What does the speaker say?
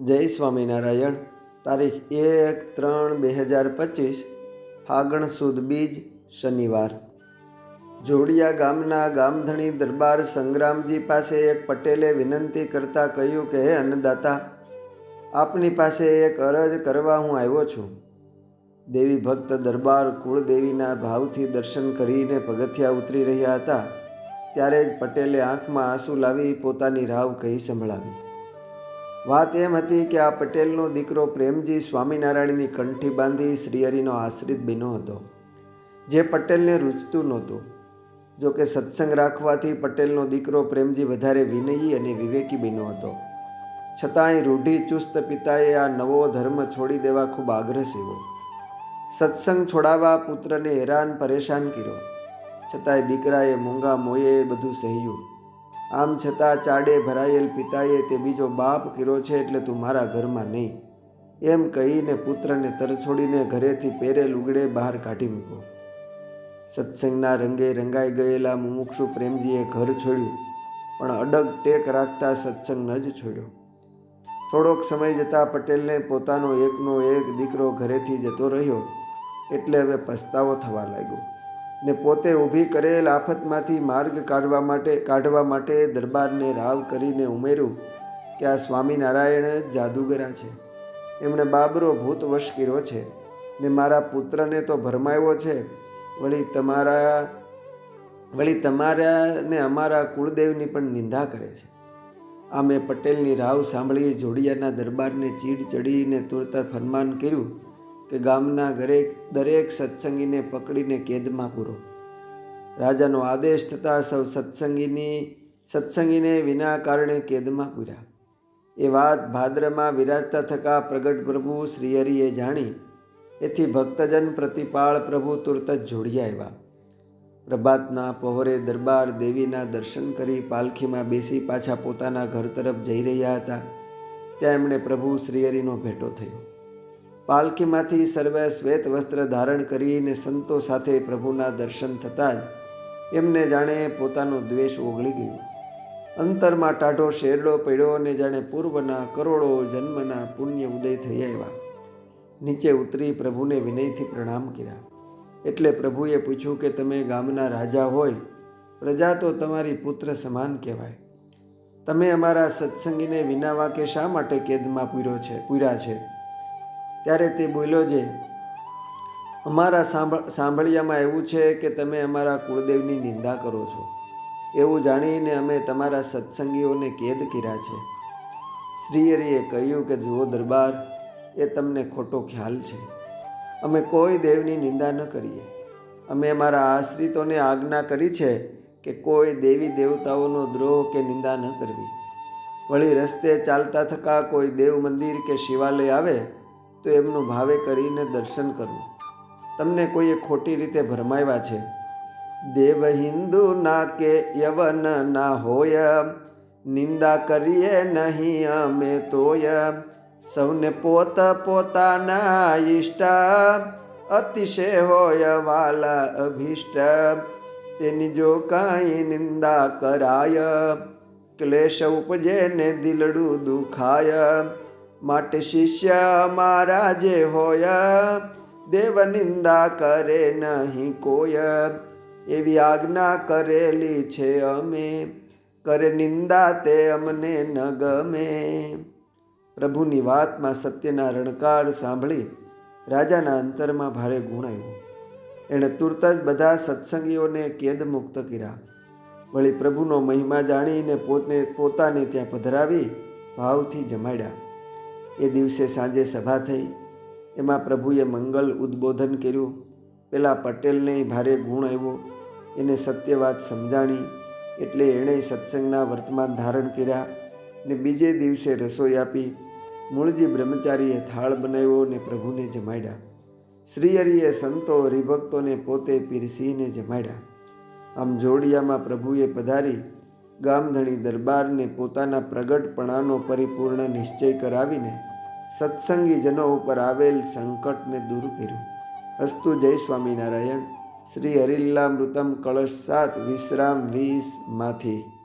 જય સ્વામિનારાયણ. તારીખ એક ત્રણ બે હજાર પચીસ, ફાગણ સુદ બીજ, શનિવાર. જોડિયા ગામના ગામધણી દરબાર સંગ્રામજી પાસે એક પટેલે વિનંતી કરતાં કહ્યું કે, હે અન્નદાતા, આપની પાસે એક અરજ કરવા હું આવ્યો છું. દેવી ભક્ત દરબાર કુળદેવીના ભાવથી દર્શન કરીને પગથિયા ઉતરી રહ્યા હતા. ત્યારે જ પટેલે આંખમાં આંસુ લાવી પોતાની રાવ કહી સંભળાવી. વાત એમ હતી કે આ પટેલનો દીકરો પ્રેમજી સ્વામિનારાયણની કંઠી બાંધી શ્રીહરિનો આશ્રિત બીનો હતો, જે પટેલને રૂચતું નહોતું. જો કે સત્સંગ રાખવાથી પટેલનો દીકરો પ્રેમજી વધારે વિનયી અને વિવેકી બીનો હતો. છતાંય રૂઢિ ચુસ્ત પિતાએ આ નવો ધર્મ છોડી દેવા ખૂબ આગ્રહ સેવો સત્સંગ છોડાવવા પુત્રને હેરાન પરેશાન કર્યો. છતાંય દીકરાએ મૂંગા મોયે બધું સહ્યું. આમ છતાં ચાડે ભરાયેલ પિતાએ તે બીજો બાપ કર્યો છે એટલે તું મારા ઘરમાં નહીં. એમ કહીને પુત્રને તરછોડીને ઘરેથી પહેરેલ ઉગડે બહાર કાઢી મૂકો સત્સંગના રંગે રંગાઈ ગયેલા મુમુક્ષુ પ્રેમજીએ ઘર છોડ્યું, પણ અડગ ટેક રાખતા સત્સંગ ન જ છોડ્યો. થોડોક સમય જતાં પટેલને પોતાનો એકનો એક દીકરો ઘરેથી જતો રહ્યો, એટલે હવે પસ્તાવો થવા લાગ્યો. ને પોતે ઊભી કરેલ આફતમાંથી માર્ગ કાઢવા માટે કાઢવા માટે દરબારને રાવ કરીને ઉમેર્યું, કે આ સ્વામિનારાયણ જાદુગરા છે. એમણે બાબરો ભૂતવશ કર્યો છે ને મારા પુત્રને તો ભરમાવ્યો છે. વળી તમારા વળી તમારા ને અમારા કુળદેવની પણ નિંદા કરે છે. આ મેં પટેલની રાવ સાંભળી જોડિયાના દરબારને ચીડ ચડીને તુરત ફરમાન કર્યું કે ગામના ઘરે દરેક સત્સંગીને પકડીને કેદમાં પૂરો. રાજાનો આદેશ થતાં સૌ સત્સંગીની, સત્સંગીને વિના કારણે કેદમાં પૂર્યા. એ વાત ભાદ્રમાં વિરાજતા થકા પ્રગટ પ્રભુ શ્રીહરિએ જાણી. એથી ભક્તજન પ્રતિપાળ પ્રભુ તુરત જ જોડી આવ્યા. પ્રભાતના પહોરે દરબાર દેવીના દર્શન કરી પાલખીમાં બેસી પાછા પોતાના ઘર તરફ જઈ રહ્યા હતા. ત્યાં એમણે પ્રભુ શ્રીહરિનો ભેટો થયો. પાલખીમાંથી સર્વે શ્વેત વસ્ત્ર ધારણ કરીને સંતો સાથે પ્રભુના દર્શન થતાં જ એમને જાણે પોતાનો દ્વેષ ઓગળી ગયો. અંતરમાં ટાઢો શેરડો પડ્યો અને જાણે પૂર્વના કરોડો જન્મના પુણ્ય ઉદય થઈ આવ્યા. નીચે ઉતરી પ્રભુને વિનયથી પ્રણામ કર્યા. એટલે પ્રભુએ પૂછ્યું કે તમે ગામના રાજા હોય, પ્રજા તો તમારી પુત્ર સમાન કહેવાય. તમે અમારા સત્સંગીને વિના વાકે શા માટે કેદમાં પૂર્યો છે, પૂર્યા છે? ત્યારે તે બોલ્યો છે અમારા સાંભળ, સાંભળિયામાં એવું છે કે તમે અમારા કુળદેવની નિંદા કરો છો. એવું જાણીને અમે તમારા સત્સંગીઓને કેદ કર્યા છે. શ્રીહરિએ કહ્યું કે, જુઓ દરબાર, એ તમને ખોટો ખ્યાલ છે. અમે કોઈ દેવની નિંદા ન કરીએ. અમે અમારા આશ્રિતોને આજ્ઞા કરી છે કે કોઈ દેવી દેવતાઓનો દ્રોહ કે નિંદા ન કરવી. વળી રસ્તે ચાલતા થકા કોઈ દેવ મંદિર કે શિવાલય આવે તો એમનું ભાવે કરીને દર્શન કરવું. તમને કોઈએ ખોટી રીતે ભરમાવ્યા છે? દેવ હિન્દુ ના કે યવન ના હોય, નિંદા કરીએ નહીં અમે તોય. સૌને પોત પોતાના ઈષ્ટ, અતિશય હોય વાલા અભિષ્ટ. તેની જો કાંઈ નિંદા કરાય, ક્લેશ ઉપજે ને દિલડું દુખાય. માટે શિષ્ય મારા જે હોય, દેવ નિંદા કરે નહીં કોય એવી આજ્ઞા કરેલી છે અમે, કરે નિંદા તે અમને ન ગમે. પ્રભુની વાતમાં સત્યના રણકાર સાંભળી રાજાના અંતરમાં ભારે ગુણ એણે તુરત જ બધા સત્સંગીઓને કેદ મુક્ત કર્યા. વળી પ્રભુનો મહિમા જાણીને પોતને પોતાને ત્યાં પધરાવી ભાવથી જમાડ્યા. એ દિવસે સાંજે સભા થઈ. એમાં પ્રભુએ મંગલ ઉદ્બોધન કર્યું. પેલા પટેલને ભારે ગુણ આવ્યો. એને સત્ય વાત સમજાણી, એટલે એણે સત્સંગના વર્તમાન ધારણ કર્યા ને બીજે દિવસે રસોઈ આપી. મૂળજી બ્રહ્મચારીએ થાળ બનાવ્યો ને પ્રભુને જમાડ્યા. શ્રીહરિએ સંતો હરિભક્તોને પોતે પીરસીને જમાડ્યા. આમ જોડિયામાં પ્રભુએ પધારી, ગામધણી દરબારને પોતાના પ્રગટપણાનો પરિપૂર્ણ નિશ્ચય કરાવીને સત્સંગી જનો ઉપર આવેલ સંકટને દૂર કર્યું. અસ્તુ જય સ્વામિનારાયણ. શ્રી હરિલ્લામૃતમ કળશ સાત વિશ્રામ વીસમાંથી.